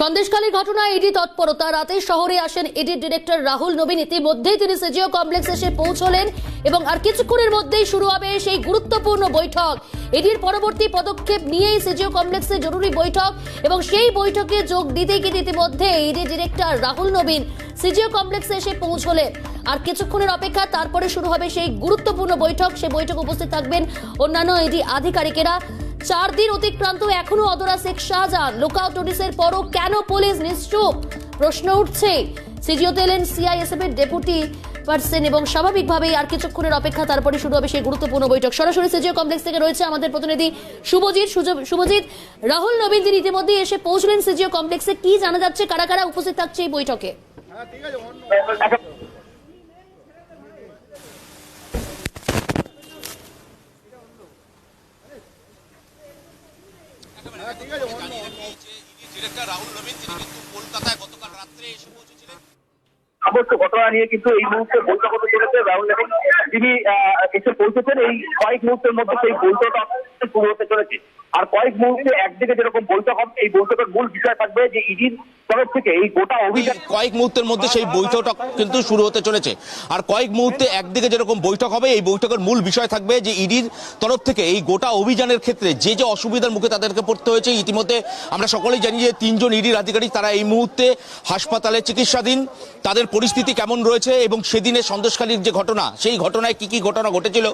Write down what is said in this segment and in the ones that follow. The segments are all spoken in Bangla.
সন্দেশখালীর ঘটনায় ইডি তৎপরতা। রাতে শহরে আসেন ইডি ডিরেক্টর রাহুল নবীন। ইতিমধ্যেই তিনি সিজিও কমপ্লেক্স এসে পৌঁছলেন এবং আর কিছুক্ষণের মধ্যেই শুরু হবে সেই গুরুত্বপূর্ণ বৈঠক। ইডির পরবর্তী পদক্ষেপ নিয়েই সিজিও কমপ্লেক্সে জরুরি বৈঠক এবং সেই বৈঠকে যোগ দিতে কিন্তু ইতিমধ্যে ED director Rahul Nabin CGO কমপ্লেক্সে এসে পৌঁছলেন। আর কিছুক্ষণের অপেক্ষা তারপরে শুরু হবে সেই গুরুত্বপূর্ণ বৈঠক। সেই বৈঠক উপস্থিত থাকবেন অন্যান্য ইডি আধিকারিকেরা। চার দিন অতিক্রান্ত এখনও অদরা শেখ শাহজাহান। লুকআউট নোটিসের পরও কেন পুলিশ নিশ্চুপ? প্রশ্ন উঠছে। সিজিওতে এলেন সিআইএসএফ এর ডেপুটি পার্সন এবং স্বাভাবিকভাবেই আর কিছুক্ষণের অপেক্ষা তারপরে শুরু হবে সেই গুরুত্বপূর্ণ বৈঠক। সরাসরি সিজিও কমপ্লেক্স থেকে রয়েছে আমাদের প্রতিনিধি শুভজিৎ। শুভজিৎ, রাহুল নবীন তিনি ইতিমধ্যেই এসে পৌঁছলেন সিজিও কমপ্লেক্সে। কি জানা যাচ্ছে? কারা কারা উপস্থিত থাকছে এই বৈঠকে? ডিরেক্টর রাহুল নবীন তিনি কিন্তু কলকাতায় গতকাল রাত্রে সমস্ত ঘটনা নিয়ে কিন্তু এই মুহূর্তে বৈঠক হতে চলেছে। রাহুল তিনি আহ, এসে পৌঁছেছেন। এই কয়েক মুহূর্তের মধ্যে সেই বৈঠক শুরু হতে চলেছে। আর কয়েক মুহূর্তে একদিকে যেরকম বৈঠক হবে এই বৈঠকের মূল বিষয় থাকবে যে ইডির তরফ থেকে এই গোটা কয়েক মুহূর্তের মধ্যে সেই বৈঠকটা কিন্তু শুরু হতে চলেছে। আর কয়েক মুহূর্তে একদিকে যেরকম বৈঠক হবে এই বৈঠকের মূল বিষয় থাকবে যে ইডির তরফ থেকে এই গোটা অভিযানের ক্ষেত্রে যে যে অসুবিধার মুখে তাদেরকে পড়তে হয়েছে ইতিমধ্যে আমরা সকলেই জানি যে তিনজন ইডির আধিকারিক তারা এই মুহূর্তে হাসপাতালে চিকিৎসাধীন। তাদের পরিস্থিতি কেমন রয়েছে এবং সেদিনের সন্দেশখালীর যে ঘটনা, সেই ঘটনায় কি কি ঘটনা ঘটেছিল,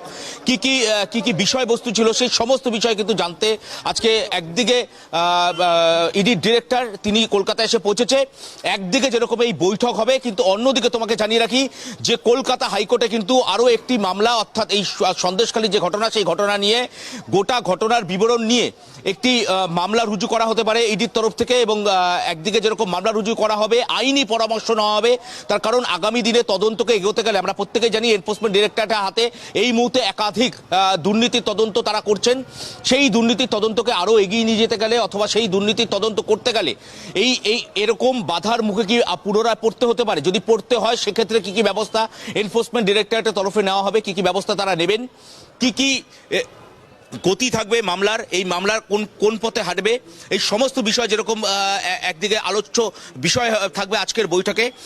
কি কি কি কি বিষয়বস্তু ছিল, সেই সমস্ত বিষয় কিন্তু জানতে আজকে একদিকে ইডির ডিরেক্টর তিনি কলকাতায় এসে পৌঁছেছে, একদিকে যেরকম এই বৈঠক হবে, কিন্তু অন্যদিকে তোমাকে জানিয়ে রাখি যে কলকাতা হাইকোর্টে কিন্তু আরও একটি মামলা, অর্থাৎ এই সন্দেশখালী যে ঘটনা, সেই ঘটনা নিয়ে গোটা ঘটনার বিবরণ নিয়ে একটি মামলা রুজু করা হতে পারে ইডির তরফ থেকে এবং একদিকে যেরকম মামলা রুজু করা হবে, আইনি পরামর্শ নেওয়া হবে, তার কারণ আগামী দিনে তদন্তকে এগোতে গেলে, আমরা প্রত্যেকে জানি এনফোর্সমেন্ট ডিরেক্টরেটের হাতে এই মুহূর্তে একাধিক দুর্নীতির তদন্ত তারা করছেন। সেই দুর্নীতির তদন্তকে আরও এগিয়ে নিয়ে যেতে গেলে অথবা সেই দুর্নীতির তদন্ত করতে গেলে এই এই এরকম বাধার মুখে কি পুনরায় পড়তে হতে পারে? যদি পড়তে হয়, সেক্ষেত্রে কি কি ব্যবস্থা এনফোর্সমেন্ট ডিরেক্টরেটের তরফে নেওয়া হবে? কি কি ব্যবস্থা তারা নেবেন? কি কি গতি থাকবে মামলার? এই মামলার কোন কোন পথে হাঁটবে? এই সমস্ত বিষয় যেরকম একদিকে আলোচ্য বিষয় থাকবে আজকের বৈঠকে।